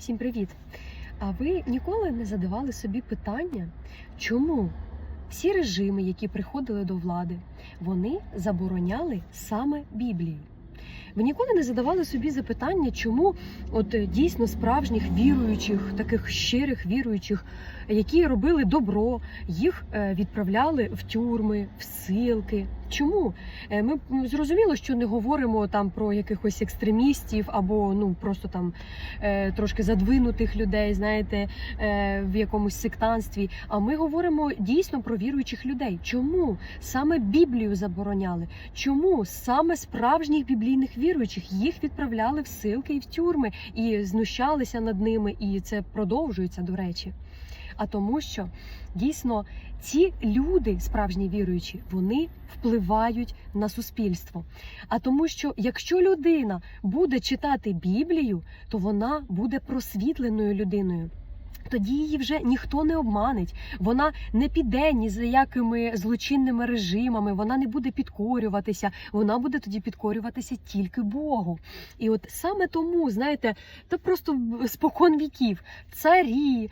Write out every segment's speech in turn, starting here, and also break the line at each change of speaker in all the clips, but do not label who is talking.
Всім привіт! А ви ніколи не задавали собі питання, чому всі режими, які приходили до влади, вони забороняли саме Біблію? Ви ніколи не задавали собі запитання, чому от е, дійсно справжніх віруючих, таких щирих віруючих, які робили добро, їх е, відправляли в тюрми, в силки. Чому? Е, Ми зрозуміло, що не говоримо там про якихось екстремістів або ну просто там трошки задвинутих людей, знаєте, в якомусь сектанстві. А ми говоримо дійсно про віруючих людей. Чому саме Біблію забороняли? Чому саме справжніх біблійних віруючих їх відправляли в силки і в тюрми і знущалися над ними, і це продовжується до речі. А тому, що дійсно ці люди, справжні віруючі, вони впливають на суспільство. А тому, що якщо людина буде читати Біблію, то вона буде просвітленою людиною. Тоді її вже ніхто не обманить. Вона не піде ні за якими злочинними режимами, вона не буде підкорюватися. Вона буде тоді підкорюватися тільки Богу. І от саме тому, знаєте, то просто спокон віків, царі,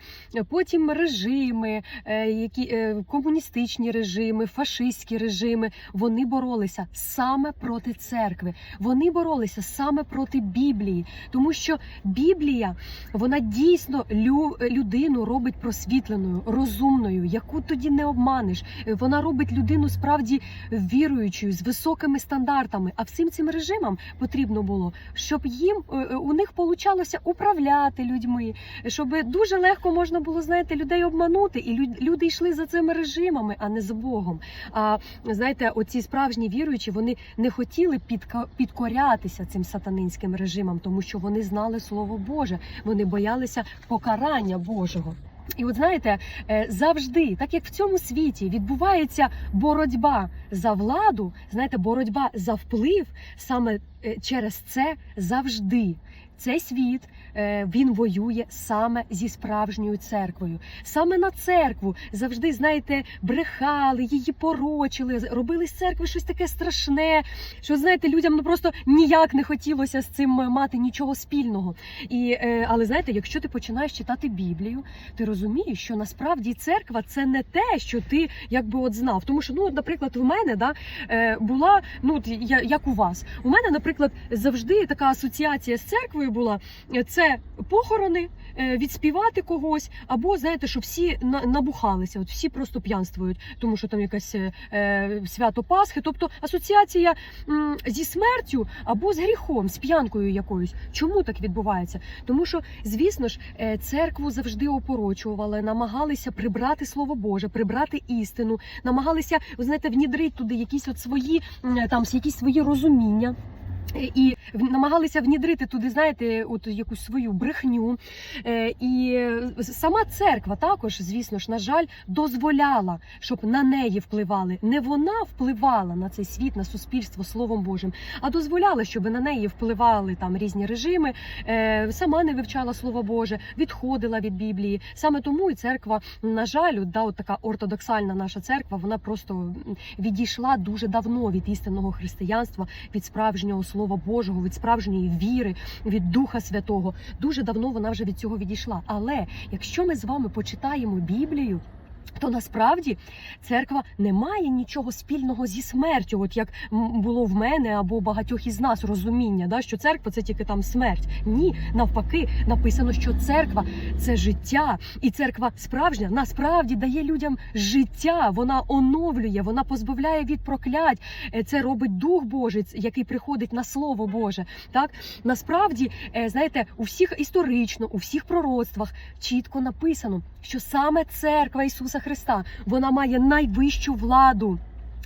потім режими, е, які е, комуністичні режими, фашистські режими, вони боролися саме проти церкви. Вони боролися саме проти Біблії, тому що Біблія вона дійсно лю, людину робить просвітленою, розумною, яку тоді не обманеш. Е, Вона робить людину справді віруючою з високими стандартами. А всім цим режимам потрібно було, щоб їм е, е, у них получалося управляти людьми, щоб дуже легко можна було знаєте людей обманути, і лю- люди йшли за цими режимами, а не за Богом. А знаєте, оці справжні віруючі вони не хотіли підкорятися цим сатанинським режимам, тому що вони знали слово Боже, вони боялися покарання Божого. І от знаєте, е, завжди, так як в цьому світі відбувається боротьба за владу, знаєте, боротьба за вплив, саме е, через це завжди. Цей світ е, він воює саме зі справжньою церквою. Саме на церкву завжди, знаєте, брехали, її порочили, робили з церкви щось таке страшне, що знаєте, людям ну просто ніяк не хотілося з цим мати нічого спільного. І, е, але знаєте, якщо ти починаєш читати Біблію, ти розумієш, що насправді церква це не те, що ти якби от знав. Тому що, ну, наприклад, в мене да, е, була, ну як у вас, у мене, наприклад, завжди така асоціація з церквою була: е, це похорони, е, відспівати когось, або знаєте, що всі на- набухалися, от всі просто п'янствують, тому що там якесь е, е, свято Пасхи, тобто асоціація зі смертю або з гріхом, з п'янкою якоюсь. Чому так відбувається? Тому що, звісно ж, церкву завжди опорочували, намагалися прибрати слово Боже, прибрати істину, намагалися, знаєте, внідрити туди якісь от свої там якісь свої розуміння. І намагалися внідрити туди, знаєте, от якусь свою брехню. Е, І е, сама церква також, звісно ж, на жаль, дозволяла, щоб на неї впливали. Не вона впливала на цей світ, на суспільство Словом Божим, а дозволяла, щоб на неї впливали там різні режими. Е, Сама не вивчала Слово Боже, відходила від Біблії. Саме тому і церква, на жаль, да, от така ортодоксальна наша церква, вона просто відійшла дуже давно від істинного християнства, від справжнього Слова Божого, від справжньої віри, від Духа Святого. Дуже давно вона вже від цього відійшла. Але якщо ми з вами почитаємо Біблію. То насправді церква не має нічого спільного зі смертю, от як було в мене або багатьох із нас розуміння, да, що церква це тільки там смерть. Ні, навпаки, написано, що церква це життя, і церква справжня насправді дає людям життя. Вона оновлює, вона позбавляє від проклять. Е, Це робить Дух Божий, який приходить на Слово Боже. Так насправді, е, знаєте, у всіх історично, у всіх пророцтвах чітко написано, що саме церква Ісуса Христа вона має найвищу владу.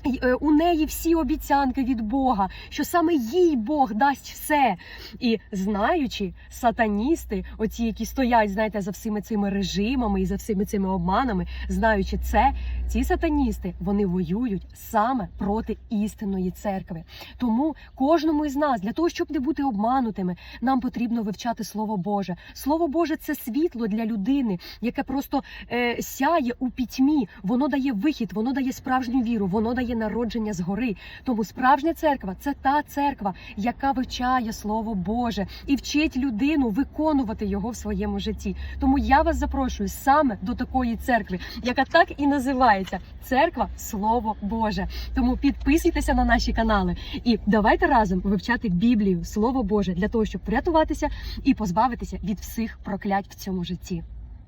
Е, У неї всі обіцянки від Бога, що саме їй Бог дасть все. І знаючи, сатаністи, оці, які стоять, знаєте, за всіми цими режимами і за всіми цими обманами, знаючи це, ці сатаністи вони воюють саме проти істинної церкви. Тому кожному із нас, для того, щоб не бути обманутими, нам потрібно вивчати Слово Боже. Слово Боже це світло для людини, яке просто е, сяє у пітьмі. Воно дає вихід, воно дає справжню віру, воно дає означає народження згори. Тому справжня церква це та церква, яка вивчає Слово Боже і вчить людину виконувати його в своєму житті. Тому я вас запрошую саме до такої церкви, яка так і називається Церква Слово Боже. Тому підписуйтеся на наші канали і давайте разом вивчати Біблію, Слово Боже, для того, щоб врятуватися і позбавитися від всіх проклять в цьому житті.